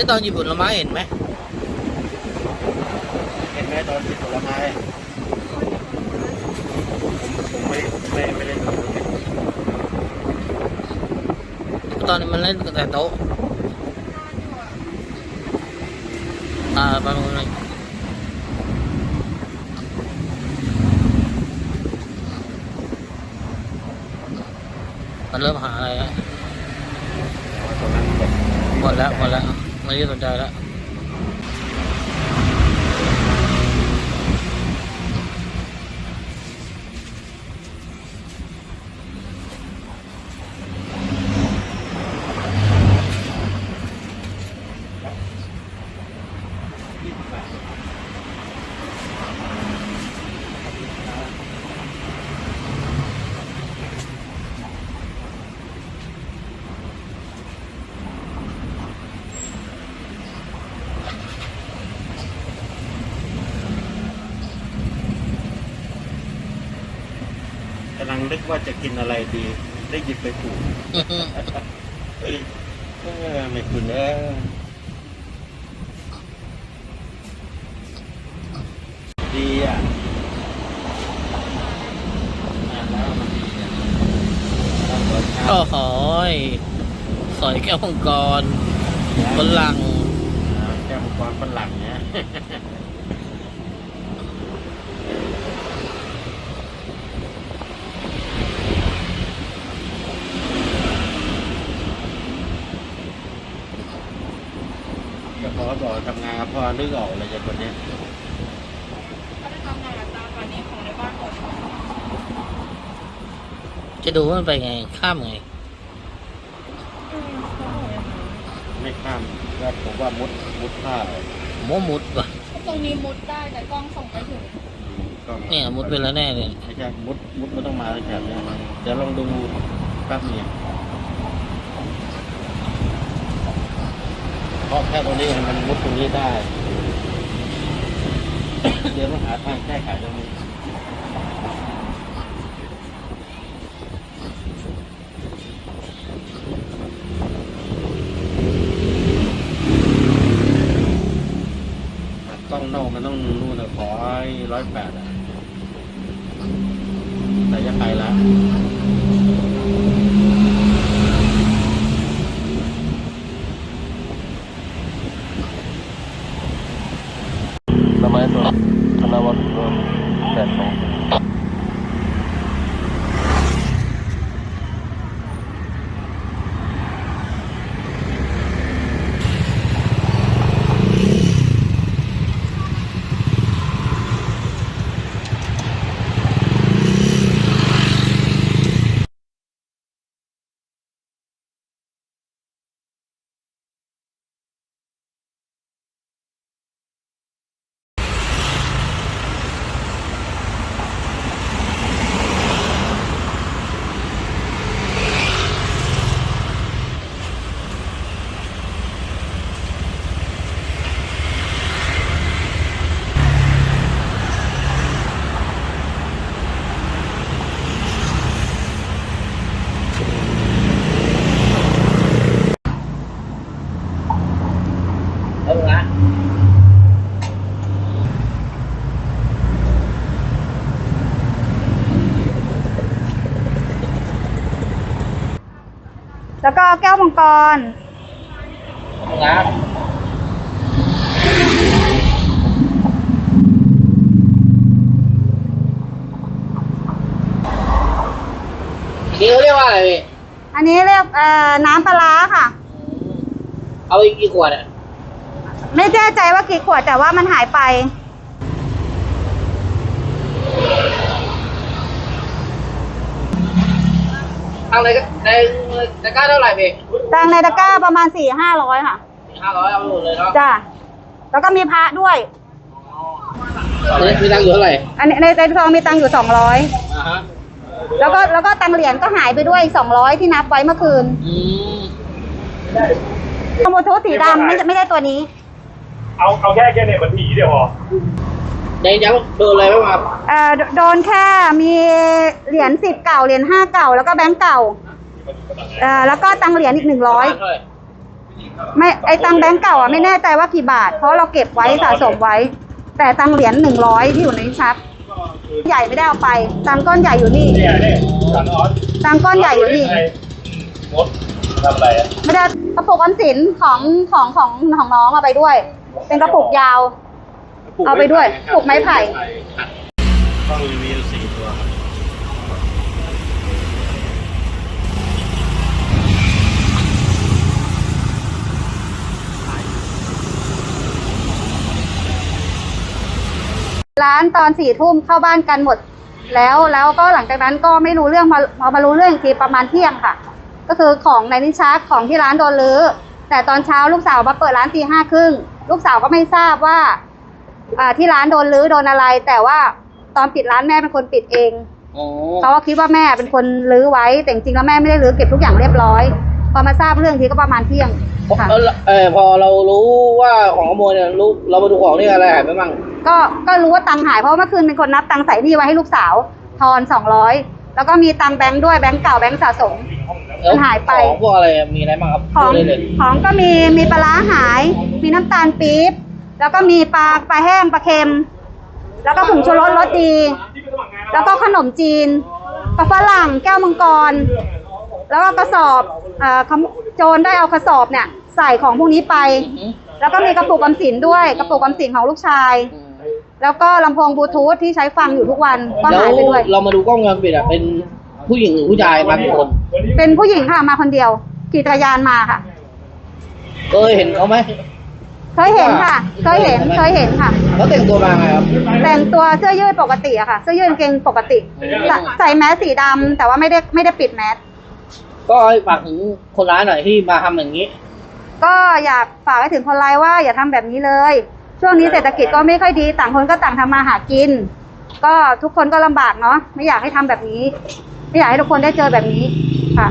แล้วตอนหยิบผลไม้เห็นไหมเห็นไหมตอนติดผลไม้ผมไม่ไม่ไม่ได้ดูตอนนี้มันเล่นแต่โต๊ะอ่าประมาณนั้นมันเริ่มหาอะไรแล้วตอนนั้นแบบหมดแล้วหมดแล้ว ไม่ นใจแล้วกำลังนึกว่าจะกินอะไรดี ได้หยิบไปปลูกเออไม่คุณเออดีอะอ่านแล้วมันดีอะต้องรสชาติโอ้โหยสอยแก้วมังกรฝรั่งอ่าแก้วมังกรฝรั่งเนี้ย ก็พอบอกทำงานกับพ่อนึกออกเลยจากคนเนี้ยเขาจะทำงานกับตาตอนนี้ของในบ้านหมดจะดูว่ามันไปไง ข้ามไงอืมเขาบอกอย่างนั้นไม่ข้ามก็ผมว่ามุดมุดผ้าเลยโมมุดว่ะตรงนี้มุดได้แต่กล้องส่งไม่ถึงก็เนี่ยมุดไปแล้วแน่เลยไม่ใช่มุดมุดมันต้องมาแถบเนี้ยเดี๋ยวลองดูแป๊บนึง เพราะแค่ตรงนี้มันมุดตรงนี้ได้ เดี๋ยวต้องหาทางแก้ไขตรงนี้ต้องนอกมันต้องนู่นนะขอร้อยแปดอะแต่จะไปแล้ว สมัยตัวธนวัฒน์แปดสองเอาละ แล้วก็แก้วมังกรครับนี่เขาเรียกว่าอะไรพี่อันนี้เรียกเอ่อน้ำปลาร้าค่ะ เอาอีกกี่ขวดอะ ไม่แน่ใจว่ากี่ขวดแต่ว่ามันหายไป ทางไหนก็ในในก้าเท่าไหร่พี่ตังในตะกร้าประมาณสี่ห้าร้อยค่ะ ห้าร้อยเอาไปหมดเลยเนาะจ้ะ แล้วก็มีพระด้วยมีมีตังค์อยู่เท่าไหร่อันนี้ในในซองมีตังค์อยู่สองร้อย อ่าฮะแล้วก็แล้วก็ตังเหรียญก็หายไปด้วยสองร้อยที่นับไว้เมื่อคืนอืมโมโทสีดำไม่ไม่ได้ตัวนี้ เอาเอาแค่แค่เนี่ยมันผีเดียวพอ เดี๋ยวย้ำโดนอะไรบ้างครับเอ่อโดโดนแค่มีเหรียญสิบเก่าเหรียญห้าเก่าแล้วก็แบงก์เก่าเอ่อแล้วก็ตังเหรียญอีกหนึ่งร้อยเท่าไหร่ไม่ไอตังแบงก์เก่าอะไม่แน่ใจว่ากี่บาท เพราะเราเก็บไว้สะสมไว้ แต่ตังเหรียญหนึ่งร้อยที่อยู่ในลิ้นชักใหญ่ไม่ได้เอาไป ตังก้อนใหญ่อยู่นี่ เนี่ยเนี่ยสันออสตังก้อนใหญ่อยู่นี่ งดทำอะไรอะ ไม่ได้กระปุกออมสินของของของของน้องเอาไปด้วย เป็นกระปุกยาว เอาไปด้วยปลูกไม้ไผ่กล้องมีอยู่สี่ตัวครับร้านตอนสี่ทุ่มเข้าบ้านกันหมด แล้วแล้วก็หลังจากนั้นก็ไม่รู้เรื่องมาพอมารู้เรื่องอีกทีประมาณเที่ยงค่ะ ก็คือของในลิ้นชักของที่ร้านโดนรื้อแต่ตอนเช้าลูกสาวมาเปิดร้านตีห้าครึ่งลูกสาวก็ไม่ทราบว่าอ่า ที่ร้านโดนรื้อโดนอะไร แต่ว่าตอนปิดร้านแม่เป็นคนปิดเองอ๋อเขาก็คิดว่าแม่เป็นคนรื้อไว้ แต่จริงๆแล้วแม่ไม่ได้รื้อเก็บทุกอย่างเรียบร้อย พอมาทราบเรื่องทีก็ประมาณเที่ยงค่ะเออเออพอเรารู้ว่าของขโมยเนี่ยรู้เรามาดูของนี่อะไรหายไปบ้างก็ก็รู้ว่าตังค์หายเพราะว่าเมื่อคืนเป็นคนนับตังค์ใส่หนี่ไว้ให้ลูกสาวทอนสองร้อยแล้วก็มีตังค์แบงค์ด้วยแบงค์เก่าแบงค์สะสมแล้วหายไปของพวกอะไรมีอะไรบ้างครับของพูดได้เลยของก็มีมีปลาร้าหาย มีน้ำตาลปี๊บ แล้วก็มีปลาปลาแห้งปลาเค็ม แล้วก็ผงชูรสรสดี แล้วก็ขนมจีนปลาฝรั่งแก้วมังกร แล้วก็กระสอบเอ่อขโมโจรได้เอากระสอบเนี่ย ใส่ของพวกนี้ไปอือหือแล้วก็มีกระปุกออมสินด้วยกระปุกออมสินของลูกชายอืมแล้วก็ลำโพงบลูทูธที่ใช้ฟังอยู่ทุกวันก็แล้วหายไปด้วย เรามาดูกล้องวงจรปิดอะเป็นผู้หญิงหรือผู้ชายมากี่คนเป็นผู้หญิงค่ะมาคนเดียวขี่จักรยานมาค่ะ เคยเห็นเขาไหม เคยเห็นค่ะ เคยเห็น เคยเห็นค่ะ เขาแต่งตัวมาไงครับ แต่งตัวเสื้อยืดปกติอะค่ะ เสื้อยืดกางเกงปกติอืมใส่ใส่แมสสีดำแต่ว่าไม่ได้ไม่ได้ปิดแมส ก็ให้ฝากถึงคนร้ายหน่อยที่มาทำอย่างนี้ ก็อยากฝากให้ถึงคนร้ายว่าอย่าทำแบบนี้เลย ช่วงนี้เศรษฐกิจก็ไม่ค่อยดี ต่างคนก็ต่างทำมาหากิน ก็ทุกคนก็ลำบากเนาะ ไม่อยากให้ทำแบบนี้ ไม่อยากให้ทุกคนได้เจอแบบนี้ค่ะ